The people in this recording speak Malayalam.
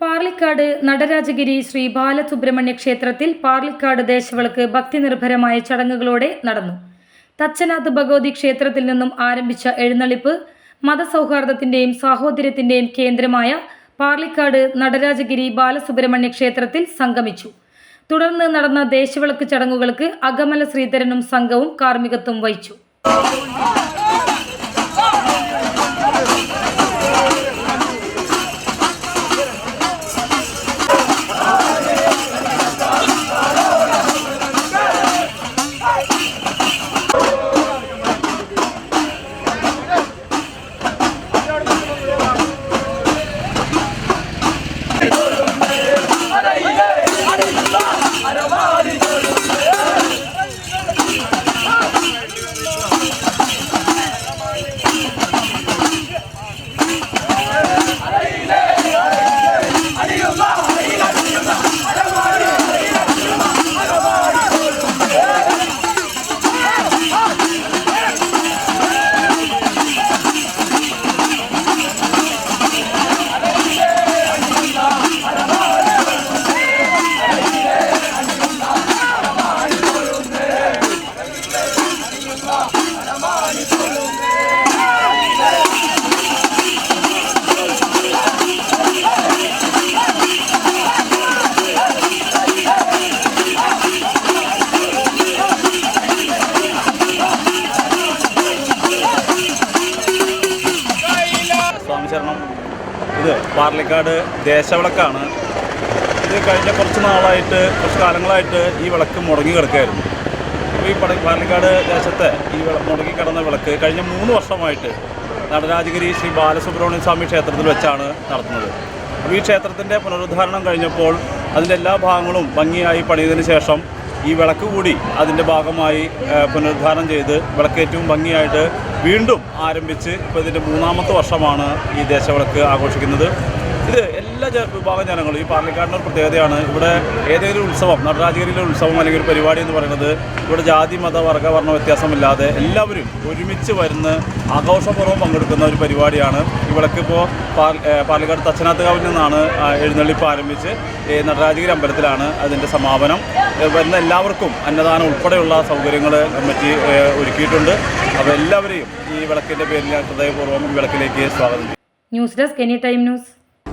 Parlikad Natarajagiri Sree Balasubramanya ക്ഷേത്രത്തിൽ പാർലിക്കാട് ദേശവിളക്ക് ഭക്തി നിർഭരമായ ചടങ്ങുകളോടെ നടന്നു. തച്ചനാഥ് ഭഗവതി ക്ഷേത്രത്തിൽ നിന്നും ആരംഭിച്ച എഴുന്നള്ളിപ്പ് മതസൗഹാർദ്ദത്തിന്റെയും സാഹോദര്യത്തിന്റെയും കേന്ദ്രമായ പാർലിക്കാട് നടരാജഗിരി ബാലസുബ്രഹ്മണ്യ ക്ഷേത്രത്തിൽ സംഗമിച്ചു. തുടർന്ന് നടന്ന ദേശവിളക്ക് ചടങ്ങുകൾക്ക് അകമല ശ്രീധരനും സംഘവും കാർമ്മികത്വം വഹിച്ചു. പാർലിക്കാട് ദേശവിളക്കാണ്. ഇത് കഴിഞ്ഞ കുറച്ച് നാളായിട്ട് കുറച്ച് കാലങ്ങളായിട്ട് ഈ വിളക്ക് മുടങ്ങി കിടക്കുകയായിരുന്നു. അപ്പോൾ ഈ പട- പാർലിക്കാട് ദേശത്തെ ഈ മുടങ്ങി കിടന്ന വിളക്ക് കഴിഞ്ഞ മൂന്ന് വർഷമായിട്ട് നടരാജഗിരി ശ്രീ ബാലസുബ്രഹ്മണ്യ സ്വാമി ക്ഷേത്രത്തിൽ വെച്ചാണ് നടത്തുന്നത്. അപ്പോൾ ഈ ക്ഷേത്രത്തിന്റെ പുനരുദ്ധാരണം കഴിഞ്ഞപ്പോൾ അതിന്റെ എല്ലാ ഭാഗങ്ങളും ഭംഗിയായി പണിയതിന് ശേഷം ഈ വിളക്ക് കൂടി അതിന്റെ ഭാഗമായി പുനരുദ്ധാരണം ചെയ്ത് വിളക്ക് ഏറ്റവും ഭംഗിയായിട്ട് വീണ്ടും ആരംഭിച്ച് ഇപ്പോൾ ഇതിന്റെ മൂന്നാമത്തെ വർഷമാണ് ഈ ദേശവിളക്ക് ആഘോഷിക്കുന്നത്. ഇത് എല്ലാ വിഭാഗം ജനങ്ങളും ഈ പാർലിക്കാടിന്റെ ഒരു പ്രത്യേകതയാണ്. ഇവിടെ ഏതെങ്കിലും ഉത്സവം നടരാജഗിരിയിലെ ഉത്സവം അല്ലെങ്കിൽ ഒരു പരിപാടി എന്ന് പറയുന്നത് ഇവിടെ ജാതി മത വർഗ വർണ വ്യത്യാസമില്ലാതെ എല്ലാവരും ഒരുമിച്ച് വരുന്ന ആഘോഷപൂർവം പങ്കെടുക്കുന്ന ഒരു പരിപാടിയാണ്. ഇവിടേക്കിപ്പോൾ പാലക്കാട് തച്ചനാത്തുകാവിൽ നിന്നാണ് എഴുന്നള്ളിപ്പ് ആരംഭിച്ച് നടരാജഗിരി അമ്പലത്തിലാണ് അതിന്റെ സമാപനം. വരുന്ന എല്ലാവർക്കും അന്നദാനം ഉൾപ്പെടെയുള്ള സൗകര്യങ്ങൾ കമ്മിറ്റി ഒരുക്കിയിട്ടുണ്ട്. അപ്പോൾ എല്ലാവരെയും ഈ വിളക്കിന്റെ പേരിൽ ഹൃദയപൂർവം വിളക്കിലേക്ക് സ്വാഗതം news desk any time news.